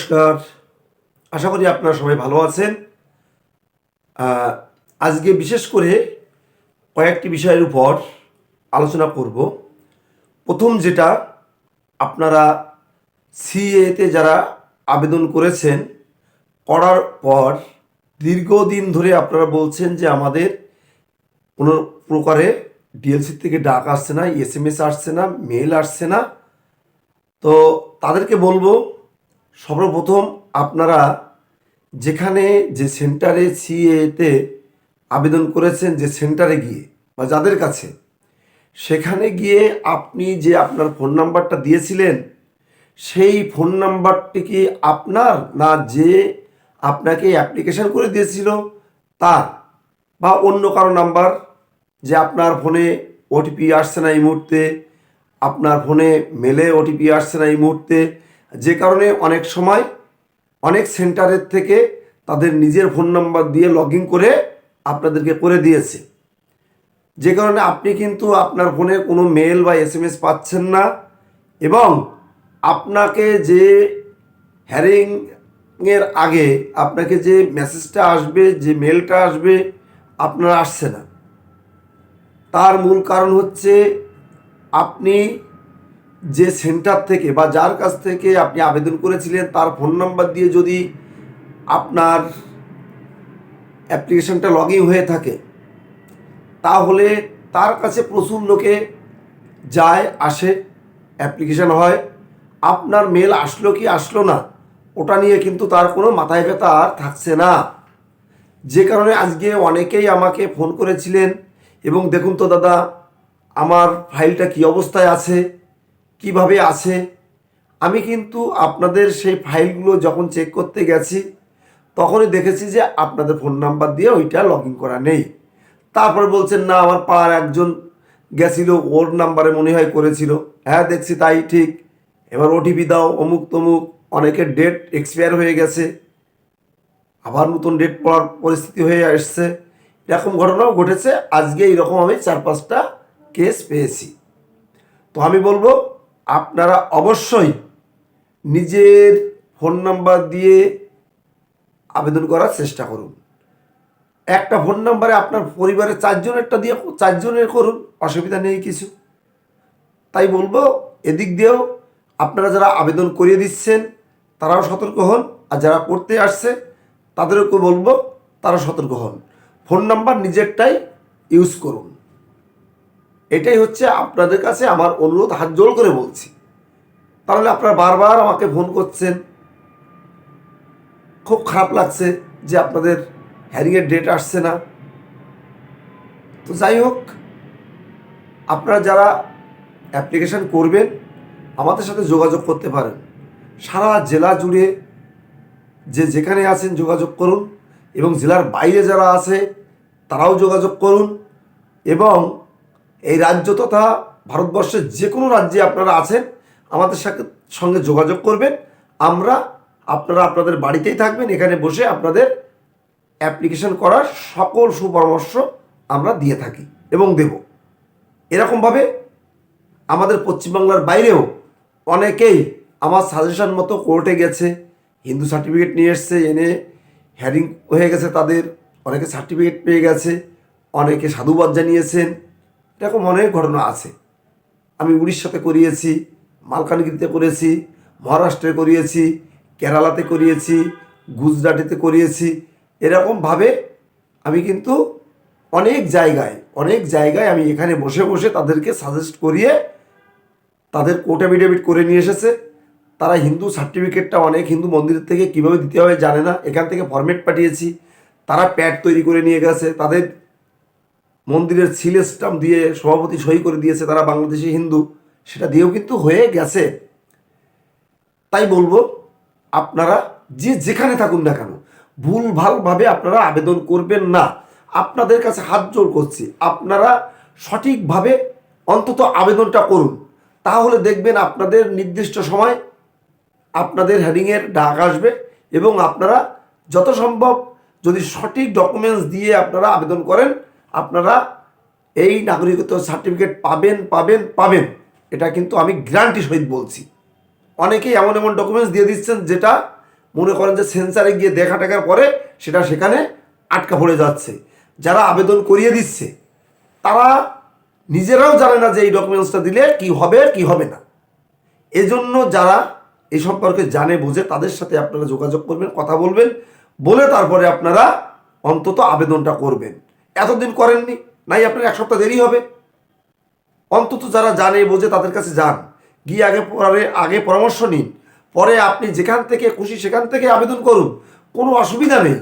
নমস্কার। আশা করি আপনারা সবাই ভালো আছেন। আজকে বিশেষ করে কয়েকটি বিষয়ের উপর আলোচনা করব। প্রথম যেটা, আপনারা সিএতে যারা আবেদন করেছেন, করার পর দীর্ঘদিন ধরে আপনারা বলছেন যে আমাদের কোনো প্রকারে ডিএলসি থেকে ডাক আসছে না এস আসছে না মেল আসছে না। তো তাদেরকে বলব সর্বপ্রথম আপনারা যেখানে যে সেন্টারে সিএতে আবেদন করেছেন, যে সেন্টারে গিয়ে বা যাদের কাছে, সেখানে গিয়ে আপনি যে আপনার ফোন নাম্বারটা দিয়েছিলেন, সেই ফোন নাম্বারটি কি আপনার না যে আপনাকে অ্যাপ্লিকেশন করে দিয়েছিল তার? বা অন্য কারও নাম্বার যে আপনার ফোনে ওটিপি আসছে না এই মুহূর্তে, আপনার ফোনে মেলে ওটিপি আসছে না এই মুহূর্তে যে কারণে অনেক সময় অনেক সেন্টারের থেকে তাদের নিজের ফোন নাম্বার দিয়ে লগ করে আপনাদেরকে করে দিয়েছে। যে কারণে আপনি কিন্তু আপনার ফোনে কোনো মেল বা এস এম এস পাচ্ছেন না এবং আপনাকে যে হ্যারিংয়ের আগে আপনাকে যে মেসেজটা আসবে, যে মেলটা আসবে, আপনার আসছে না। তার মূল কারণ হচ্ছে আপনি যে সেন্টার থেকে বা যার কাছ থেকে আপনি আবেদন করেছিলেন, তার ফোন নাম্বার দিয়ে যদি আপনার অ্যাপ্লিকেশনটা লগ ইন হয়ে থাকে, তাহলে তার কাছে প্রচুর লোকে যায়, আসে, অ্যাপ্লিকেশন হয়। আপনার মেল আসলো কি আসলো না, ওটা নিয়ে কিন্তু তার কোনো মাথায় ব্যথা আর থাকছে না। যে কারণে আজকে অনেকেই আমাকে ফোন করেছিলেন এবং দেখুন তো দাদা, আমার ফাইলটা কি অবস্থায় আছে? কীভাবে আছে? আমি কিন্তু আপনাদের সেই ফাইলগুলো যখন চেক করতে গেছি, তখনই দেখেছি যে আপনাদের ফোন নাম্বার দিয়ে ওইটা লগ ইন করা নেই। তারপরে বলছেন, না, আমার পাড়ার একজন গেছিল, ওর নাম্বারে মনে হয় করেছিল। হ্যাঁ দেখছি, তাই, ঠিক। এবার ওটিপি দাও, অমুক তমুক, অনেকের ডেট এক্সপায়ার হয়ে গেছে। আবার নতুন ডেট পড়ার পরিস্থিতি হয়ে আসছে। এরকম ঘটনাও ঘটেছে। আজকে এইরকম আমি চার পাঁচটা কেস পেয়েছি। তো আমি বলব আপনারা অবশ্যই নিজের ফোন নাম্বার দিয়ে আবেদন করার চেষ্টা করুন। একটা ফোন নাম্বারে আপনার পরিবারের চারজনেরটা দিয়ে চারজনের করুন, অসুবিধা নেই কিছু। তাই বলব, এদিক দিয়েও আপনারা যারা আবেদন করিয়ে দিচ্ছেন, তারাও সতর্ক হন, আর যারা করতে আসছে তাদেরকে বলব তারা সতর্ক হন। ফোন নাম্বার নিজেরটাই ইউজ করুন। এটাই হচ্ছে আপনাদের কাছে আমার অনুরোধ, হাত জোড় করে বলছি। তাহলে আপনারা বারবার আমাকে ফোন করছেন। খুব খারাপ লাগছে যে আপনাদের হ্যারিংয়ের ডেট আসছে না। তো যাই হোক, আপনারা যারা অ্যাপ্লিকেশন করবেন, আমাদের সাথে যোগাযোগ করতে পারেন। সারা জেলা জুড়ে যে যেখানে আছেন যোগাযোগ করুন এবং জেলার বাইরে যারা আছে, তারাও যোগাযোগ করুন এবং এই রাজ্য তথা ভারতবর্ষের যে কোনো রাজ্যে আপনারা আছেন, আমাদের সাথে সঙ্গে যোগাযোগ করবেন। আমরা আপনারা আপনাদের বাড়িতেই থাকবেন, এখানে বসে আপনাদের অ্যাপ্লিকেশন করার সকল সুপরামর্শ আমরা দিয়ে থাকি এবং দেব। এরকমভাবে আমাদের পশ্চিমবাংলার বাইরেও অনেকেই আমার সাজেশন মতো কোর্টে গেছে হিন্দু সার্টিফিকেট নিয়ে এসছে, এনে হ্যারিং হয়ে গেছে তাদের, অনেকে সার্টিফিকেট পেয়ে গেছে, অনেকে সাধুবাদ জানিয়েছেন। এরকম অনেক ঘটনা আছে। আমি উড়িষ্যাতে করিয়েছি, মালকানগিরিতে করেছি, মহারাষ্ট্রে করিয়েছি, কেরালাতে করিয়েছি, গুজরাটেতে করিয়েছি। এরকমভাবে আমি কিন্তু অনেক জায়গায় অনেক জায়গায় আমি এখানে বসে বসে তাদেরকে সাজেস্ট করিয়ে তাদের কোর্ট অ্যাফিডেভিট করে নিয়ে এসেছে। তারা হিন্দু সার্টিফিকেটটা অনেক হিন্দু মন্দির থেকে কীভাবে দিতে হবে জানে না। এখান থেকে ফরম্যাট পাঠিয়েছি। তারা প্যাড তৈরি করে নিয়ে গেছে। তাদের মন্দিরের সিল স্টাম্প দিয়ে সভাপতি সই করে দিয়েছে, তারা বাংলাদেশি হিন্দু, সেটা দিয়েও কিন্তু হয়ে গেছে। তাই বলব, আপনারা যে যেখানে থাকুন না কেন, ভুল ভালভাবে আপনারা আবেদন করবেন না। আপনাদের কাছে হাত জোর করছি, আপনারা সঠিকভাবে অন্তত আবেদনটা করুন। তাহলে দেখবেন আপনাদের নির্দিষ্ট সময় আপনাদের হ্যারিংয়ের ডাক আসবে এবং আপনারা যত সম্ভব যদি সঠিক ডকুমেন্টস দিয়ে আপনারা আবেদন করেন আপনারা এই নাগরিকত্ব সার্টিফিকেট পাবেন পাবেন পাবেন। এটা কিন্তু আমি গ্যারান্টি সহিত বলছি। অনেকেই এমন এমন ডকুমেন্টস দিয়ে দিচ্ছেন যেটা মনে করেন যে সেন্সারে গিয়ে দেখা টেকার পরে সেটা সেখানে আটকা পড়ে যাচ্ছে। যারা আবেদন করিয়ে দিচ্ছে, তারা নিজেরাও জানে না যে এই ডকুমেন্টসটা দিলে কি হবে কি হবে না। এজন্য যারা এই সম্পর্কে জানে, বুঝে, তাদের সাথে আপনারা যোগাযোগ করবেন, কথা বলবেন। বলে তারপরে আপনারা অন্তত আবেদনটা করবেন। এতদিন করেননি, নাই আপনার এক সপ্তাহ দেরি হবে। অন্তত যারা জানে, বোঝে, তাদের কাছে যান। গিয়ে আগে পরে আগে পরামর্শ নিন। পরে আপনি যেখান থেকে খুশি সেখান থেকে আবেদন করুন। কোনো অসুবিধা নেই।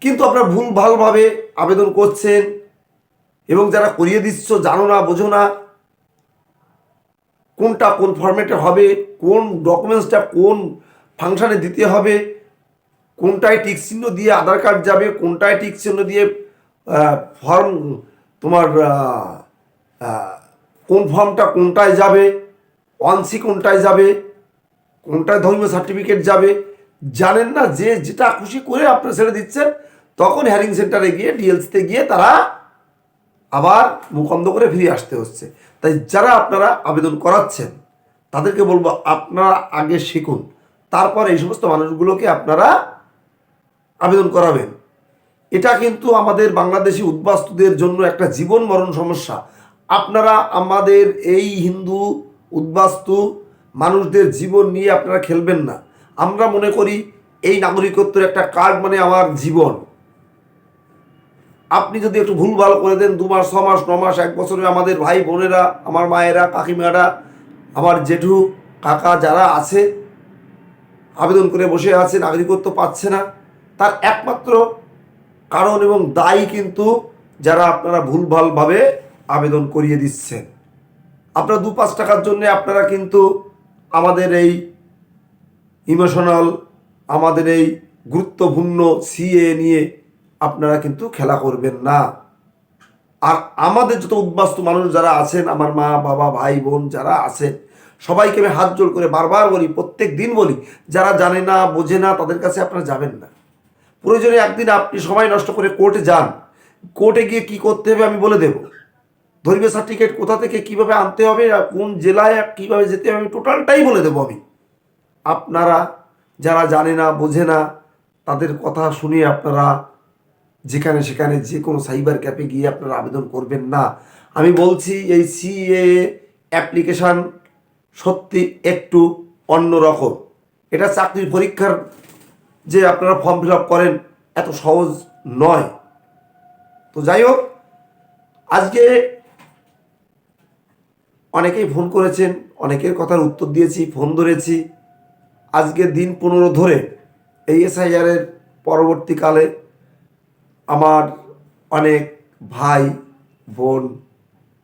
কিন্তু আপনার ভুল ভালভাবে আবেদন করছেন এবং যারা করিয়ে দিচ্ছ, জানো না, বোঝো না কোনটা কোন ফরম্যাটে হবে, কোন ডকুমেন্টসটা কোন ফাংশানে দিতে হবে। কোনটায় টিক চিহ্ন দিয়ে আধার কার্ড যাবে কোনটায় টিক চিহ্ন দিয়ে ফর্ম তোমার কোন ফর্মটা কোনটায় যাবে ওয়ান সি কোনটায় যাবে, কোনটায় ধর্মীয় সার্টিফিকেট যাবে, জানেন না যে যেটা খুশি করে আপনারা ছেড়ে দিচ্ছেন, তখন হ্যারিং সেন্টারে গিয়ে ডিএলসিতে গিয়ে তারা আবার মুখন্দ করে ফিরে আসতে হচ্ছে। তাই যারা আপনারা আবেদন করাচ্ছেন, তাদেরকে বলব আপনারা আগে শিখুন। তারপর এই সমস্ত মানুষগুলোকে আপনারা আবেদন করাবেন। এটা কিন্তু আমাদের বাংলাদেশি উদ্বাস্তুদের জন্য একটা জীবন মরণ সমস্যা। আপনারা আমাদের এই হিন্দু উদ্বাস্তু মানুষদের জীবন নিয়ে আপনারা খেলবেন না। আমরা মনে করি এই নাগরিকত্বের একটা কার্ড মানে আমার জীবন। আপনি যদি একটু ভুলভাল করে দেন, দু মাস, ছ মাস, ন মাস, এক বছরে আমাদের ভাই বোনেরা, আমার মায়েরা, কাকিমারা, আমার জেঠু, কাকা যারা আছে, আবেদন করে বসে আছে, নাগরিকত্ব পাচ্ছে না। তার একমাত্র কারণ এবং দায়ী কিন্তু যারা আপনারা ভুলভালভাবে আবেদন করিয়ে দিচ্ছেন। আপনারা দু পাঁচ টাকার জন্য আপনারা কিন্তু আমাদের এই ইমোশনাল, আমাদের এই গুরুত্বপূর্ণ সিএ নিয়ে আপনারা কিন্তু খেলা করবেন না। আর আমাদের যত উদ্বাস্তু মানুষ যারা আছেন, আমার মা, বাবা, ভাই, বোন যারা আছেন, সবাইকে আমি হাত জোর করে বারবার বলি, প্রত্যেক দিন বলি, যারা জানে না, বোঝে না, তাদের কাছে আপনারা যাবেন না। প্রয়োজনে একদিন আপনি সময় নষ্ট করে কোর্টে যান। কোর্টে গিয়ে কি করতে হবে আমি বলে দেব। ধর্মীয় সার্টিফিকেট কোথা থেকে কীভাবে আনতে হবে কোন জেলায় কীভাবে যেতে হবে আমি টোটালটাই বলে দেবো আমি। আপনারা যারা জানে না, বোঝে না, তাদের কথা শুনে আপনারা যেখানে সেখানে যে কোনো সাইবার ক্যাফে গিয়ে আপনারা আবেদন করবেন না। আমি বলছি এই সিএ অ্যাপ্লিকেশান সত্যি একটু অন্যরকম। এটা চাকরির পরীক্ষার যে আপনারা ফর্ম ফিল আপ করেন, এত সহজ নয়। তো যাই হোক, আজকে অনেকেই ফোন করেছেন, অনেকের কথার উত্তর দিয়েছি ফোন ধরেছি। আজকে দিন পনেরো ধরে এই এসআইআরের পরবর্তীকালে আমার অনেক ভাই, বোন,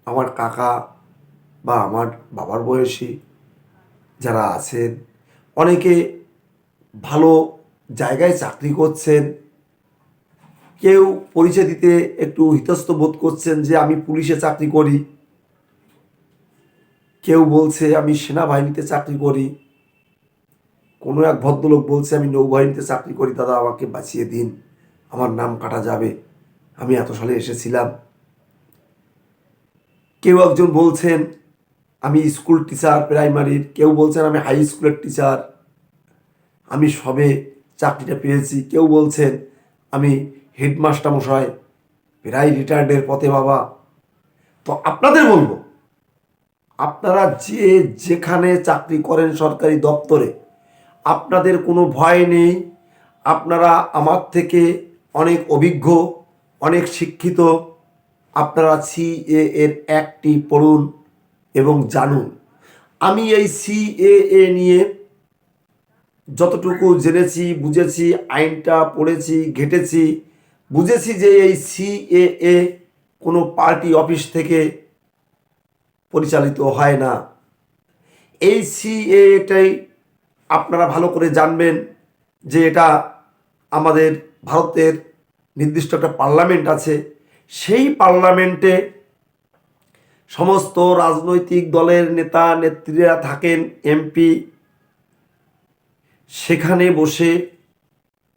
আমার কাকা বা আমার বাবার বয়সী যারা আছেন, অনেকে ভালো জায়গায় চাকরি করছেন, কেউ পরিচয় দিতে একটু হিতস্ত বোধ করছেন যে আমি পুলিশে চাকরি করি, কেউ বলছে আমি সেনাবাহিনীতে চাকরি করি, কোনো এক ভদ্রলোক বলছে আমি নৌবাহিনীতে চাকরি করি, দাদা আমাকে বাঁচিয়ে দিন, আমার নাম কাটা যাবে, আমি এত সালে এসেছিলাম। কেউ একজন বলছেন আমি স্কুল টিচার, প্রাইমারির, কেউ বলছেন আমি হাই স্কুলের টিচার, আমি সবে চাকরিটা পেয়েছি, কেউ বলছেন, আমি হেডমাস্টার মশাই, প্রায় রিটায়ার্ডের পথে বাবা। তো আপনাদের বলব, আপনারা যে যেখানে চাকরি করেন সরকারি দপ্তরে, আপনাদের কোনো ভয় নেই, আপনারা আমার থেকে অনেক অভিজ্ঞ, অনেক শিক্ষিত, আপনারা সিএ এর একটি পড়ুন এবং জানুন। আমি এই সিএএ নিয়ে যতটুকু জেনেছি, বুঝেছি, আইনটা পড়েছি, ঘেটেছি, বুঝেছি যে এই সিএএ কোনো পার্টি অফিস থেকে পরিচালিত হয় না। এই সিএটাই আপনারা ভালো করে জানবেন যে এটা আমাদের ভারতের নির্দিষ্ট একটা পার্লামেন্ট আছে। সেই পার্লামেন্টে সমস্ত রাজনৈতিক দলের নেতা, নেত্রীরা থাকেন, এমপি সেখানে বসে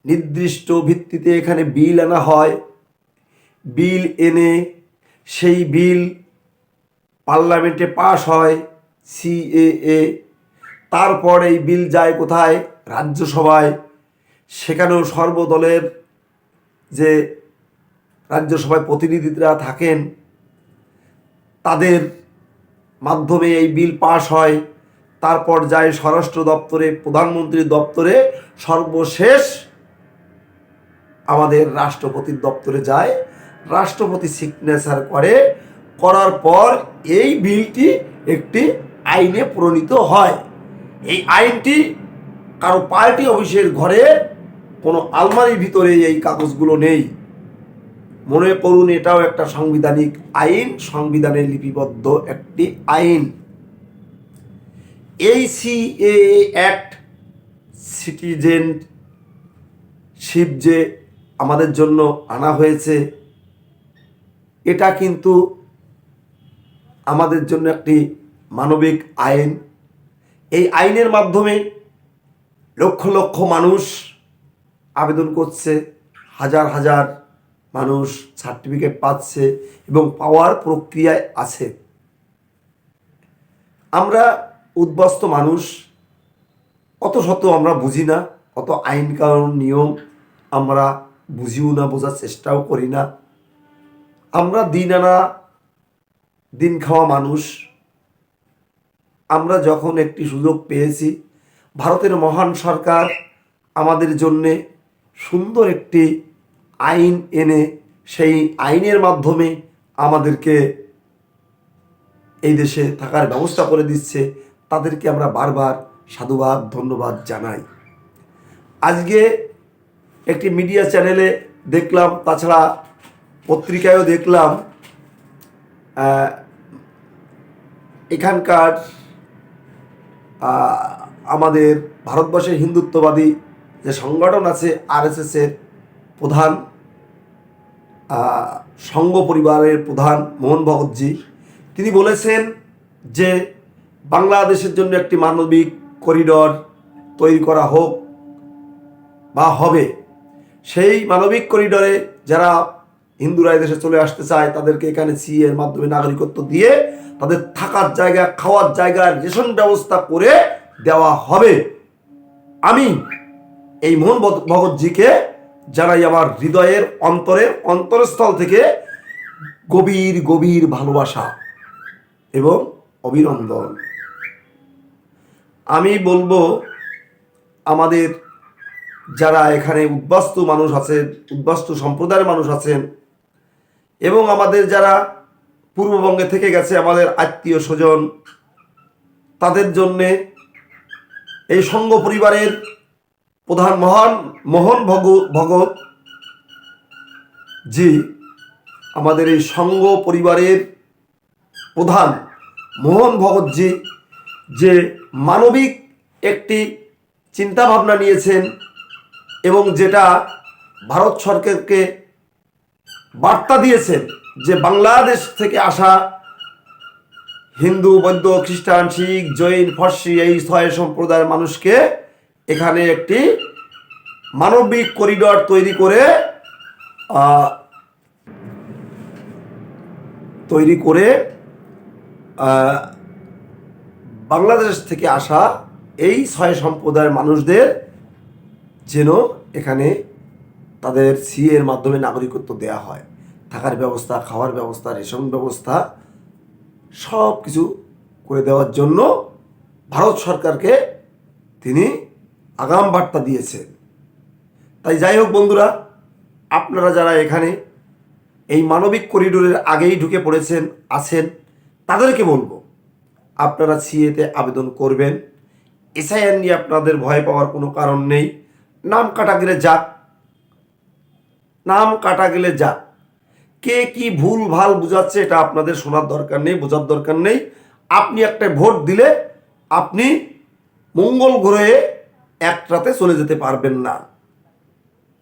নির্দিষ্ট ভিত্তিতে এখানে বিল আনা হয়। বিল এনে সেই বিল পার্লামেন্টে পাশ হয়, সিএএ। তারপর এই বিল যায় কোথায়? রাজ্যসভায়। সেখানেও সর্বদলের যে রাজ্যসভায় প্রতিনিধিরা থাকেন, তাদের মাধ্যমে এই বিল পাশ হয়। তারপর যায় স্বরাষ্ট্র দপ্তরে প্রধানমন্ত্রীর দপ্তরে সর্বশেষ আমাদের রাষ্ট্রপতির দপ্তরে যায়, রাষ্ট্রপতি সিগনেচার করে, করার পর এই বিলটি একটি আইনে প্রণীত হয়। এই আইনটি কারও পার্টি অফিসের ঘরে কোনো আলমারির ভিতরে এই কাগজগুলো নেই। মনে করুন এটাও একটা সাংবিধানিক আইন, সংবিধানে লিপিবদ্ধ একটি আইন। এই সিএ অ্যাক্ট সিটিজেনশিপ যে আমাদের জন্য আনা হয়েছে, এটা কিন্তু আমাদের জন্য একটি মানবিক আইন। এই আইনের মাধ্যমে লক্ষ লক্ষ মানুষ আবেদন করছে, হাজার হাজার মানুষ সার্টিফিকেট পাচ্ছে এবং পাওয়ার প্রক্রিয়ায় আছে। আমরা উদ্বস্ত মানুষ, অত শত আমরা বুঝি না, অত আইন কানুন নিয়ম আমরা বুঝিও না, বোঝার চেষ্টাও করি না। আমরা দিন আনা দিন খাওয়া মানুষ। আমরা যখন একটি সুযোগ পেয়েছি, ভারতের মহান সরকার আমাদের জন্যে সুন্দর একটি আইন এনে, সেই আইনের মাধ্যমে আমাদেরকে এই দেশে থাকার ব্যবস্থা করে দিচ্ছে। তাদেরকে আমরা বারবার সাধুবাদ, ধন্যবাদ জানাই। আজকে একটি মিডিয়া চ্যানেলে দেখলাম, তাছাড়া পত্রিকায়ও দেখলাম এখানকার আমাদের ভারতবর্ষের হিন্দুত্ববাদী যে সংগঠন আছে আরএসএসের প্রধান সংঘ পরিবারের প্রধান মোহন ভগতজি, তিনি বলেছেন যে বাংলাদেশের জন্য একটি মানবিক করিডর তৈরি করা হোক বা হবে, সেই মানবিক করিডরে যারা হিন্দুরা দেশে চলে আসতে চায়, তাদেরকে এখানে সি এর মাধ্যমে নাগরিকত্ব দিয়ে তাদের থাকার জায়গা, খাওয়ার জায়গা, রেশন ব্যবস্থা করে দেওয়া হবে। আমি এই মোহন ভগ- ভগতজিকে জানাই আমার হৃদয়ের অন্তরের অন্তরস্থল থেকে গভীর গভীর ভালোবাসা এবং অভিনন্দন। আমি বলব, আমাদের যারা এখানে উদ্বাস্তু মানুষ আছেন, উদ্বাস্তু সম্প্রদায়ের মানুষ আছেন, এবং আমাদের যারা পূর্ববঙ্গে থেকে গেছে, আমাদের আত্মীয় স্বজন, তাদের জন্যে এই সঙ্গ পরিবারের প্রধান মহান মোহন ভগ ভগত জি, আমাদের এই সংঘ পরিবারের প্রধান মোহন ভগতজি যে মানবিক একটি চিন্তাভাবনা নিয়েছেন এবং যেটা ভারত সরকারকে বার্তা দিয়েছেন যে বাংলাদেশ থেকে আসা হিন্দু, বৌদ্ধ, খ্রিস্টান, শিখ, জৈন, ফর্সি এই ছয় সম্প্রদায়ের মানুষকে এখানে একটি মানবিক করিডর তৈরি করে তৈরি করে বাংলাদেশ থেকে আসা এই ছয় সম্প্রদায়ের মানুষদের যেন এখানে তাদের সি এর মাধ্যমে নাগরিকত্ব দেওয়া হয়। থাকার ব্যবস্থা, খাওয়ার ব্যবস্থা, রেশন ব্যবস্থা সব কিছু করে দেওয়ার জন্য ভারত সরকারকে তিনি আগাম বার্তা দিয়েছেন। তাই যাই হোক বন্ধুরা, আপনারা যারা এখানে এই মানবিক করিডোরের আগেই ঢুকে পড়েছেন, আছেন, তাদেরকে বলব আপনারা সিএতে আবেদন করবেন। এসআইআর নিয়ে আপনাদের ভয় পাওয়ার কোনো কারণ নেই। নাম কাটা গেলে যাক। নাম কাটা গেলে যাক। কে কি ভুল ভালো বুঝাচ্ছে এটা আপনাদের শোনার দরকার নেই, বোঝার দরকার নেই। আপনি একটা ভোট দিলে আপনি মঙ্গল গ্রহে একটাতে চলে যেতে পারবেন না।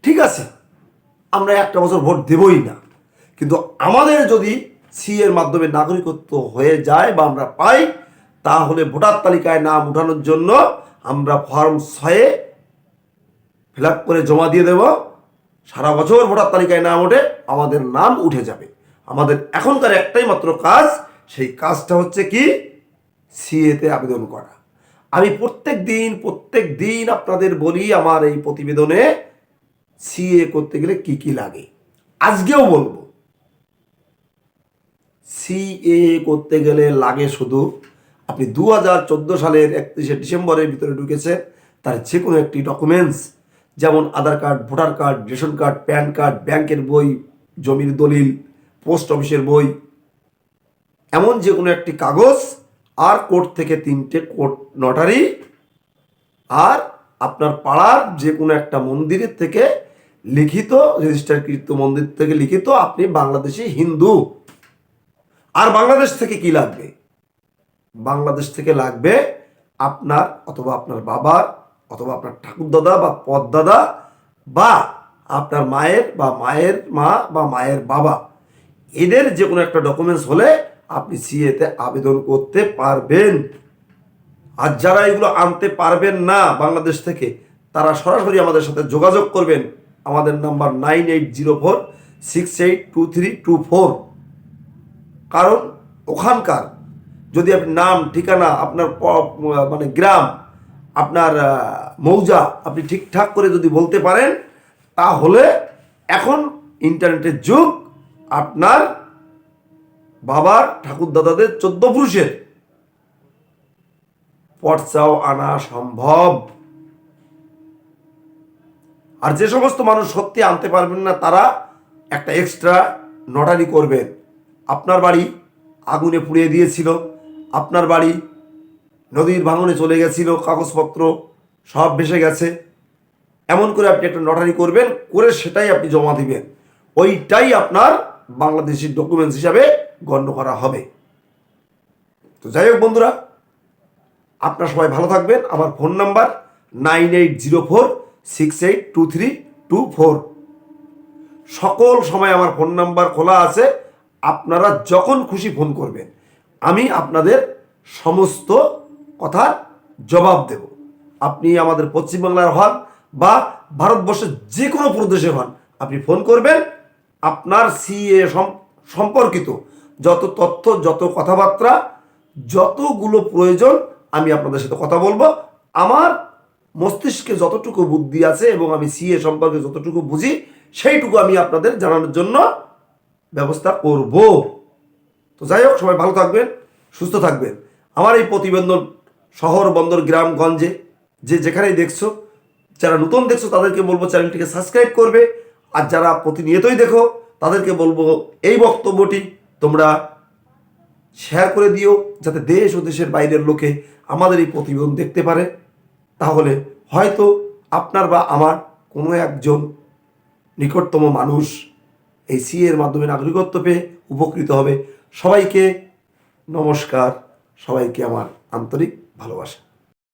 ঠিক আছে? আমরা একটা বছর ভোট দেবই না। কিন্তু আমাদের যদি সি এর মাধ্যমে নাগরিকত্ব হয়ে যায় বা আমরা পাই তাহলে ভোটার তালিকায় নাম উঠানোর জন্য আমরা ফর্ম ছয়ে ফিল করে জমা দিয়ে দেব। সারা বছর ভোটার তালিকায় নাম ওঠে, আমাদের নাম উঠে যাবে। আমাদের এখনকার একটাই মাত্র কাজ, সেই কাজটা হচ্ছে কি? সিএতে আবেদন করা। আমি প্রত্যেক দিন প্রত্যেক দিন আপনাদের বলি আমার এই প্রতিবেদনে সিএ করতে গেলে কি কি লাগে। আজকেও বলব। সিএ করতে গেলে লাগে শুধু আপনি দু হাজার চোদ্দ সালের একত্রিশে ডিসেম্বরের ভিতরে ঢুকেছেন, তার যে কোনো একটি ডকুমেন্টস যেমন Aadhaar card, voter card, ration card, PAN card, ব্যাংকের বই, জমির দলিল, পোস্ট অফিসের বই, এমন যে কোনো একটি কাগজ আর কোর্ট থেকে তিনটে কোর্ট নটারি আর আপনার পাড়ার যে কোনো একটা মন্দিরের থেকে লিখিত রেজিস্টারকৃত মন্দির থেকে লিখিত আপনি বাংলাদেশি হিন্দু। আর বাংলাদেশ থেকে কি লাগবে? বাংলাদেশ থেকে লাগবে আপনার অথবা আপনার বাবার অথবা আপনার ঠাকুরদাদা বা পদদাদা বা আপনার মায়ের বা মায়ের মা বা মায়ের বাবা। এদের যে কোনো একটা ডকুমেন্টস হলে আপনি সিএতে আবেদন করতে পারবেন। আর যারা এগুলো আনতে পারবেন না বাংলাদেশ থেকে, তারা সরাসরি আমাদের সাথে যোগাযোগ করবেন। আমাদের number nine eight zero four, six eight two three two four. কারণ ওখানকার যদি আপনি নাম, ঠিকানা, আপনার মানে গ্রাম, আপনার মৌজা আপনি ঠিকঠাক করে যদি বলতে পারেন, তাহলে এখন ইন্টারনেটের যুগ, আপনার বাবার ঠাকুর দাদাদের চোদ্দ পুরুষের। পর্চাও আনা সম্ভব। আর যে সমস্ত মানুষ সত্যি আনতে পারবেন না, তারা একটা এক্সট্রা নটারি করবেন। আপনার বাড়ি আগুনে পুড়িয়ে দিয়েছিল। আপনার বাড়ি, নদীর ভাঙনে চলে গেছিল, কাগজপত্র সব ভেসে গেছে। এমন করে আপনি একটা নটারি করবেন, করে সেটাই আপনি জমা দিবেন। ওইটাই আপনার বাংলাদেশি ডকুমেন্টস হিসাবে গণ্য করা হবে। তো যাই হোক বন্ধুরা, আপনার সবাই ভালো থাকবেন। আমার phone number nine eight zero four six eight two three two four. সকল সময় আমার ফোন নাম্বার খোলা আছে। আপনারা যখন খুশি ফোন করবেন। আমি আপনাদের সমস্ত কথার জবাব দেব। আপনি আমাদের পশ্চিমবাংলার হন বা ভারতবর্ষের যে কোনো প্রদেশে হন, আপনি ফোন করবেন। আপনার সিএ সম্পর্কিত যত তথ্য, যত কথাবার্তা, যতগুলো প্রয়োজন, আমি আপনাদের সাথে কথা বলব। আমার মস্তিষ্কে যতটুকু বুদ্ধি আছে এবং আমি সিএ সম্পর্কে যতটুকু বুঝি, সেইটুকু আমি আপনাদের জানানোর জন্য ব্যবস্থা করব। তো যাই হোক, সবাই ভালো থাকবেন, সুস্থ থাকবেন। আমার এই প্রতিবেদন শহর, বন্দর, গ্রাম, গঞ্জে, যে যেখানেই দেখছ, যারা নতুন দেখছ, তাদেরকে বলব চ্যানেলটিকে সাবস্ক্রাইব করবে। আর যারা প্রতিনিয়তই দেখো, তাদেরকে বলব এই বক্তব্যটি তোমরা শেয়ার করে দিও, যাতে দেশ ও দেশের বাইরের লোকে আমাদের এই প্রতিবেদন দেখতে পারে। তাহলে হয়তো আপনার বা আমার কোনো একজন নিকটতম মানুষ এই সি এর মাধ্যমে নাগরিকত্ব পেয়ে উপকৃত হবে। সবাইকে নমস্কার সবাইকে আমার আন্তরিক ভালোবাসা।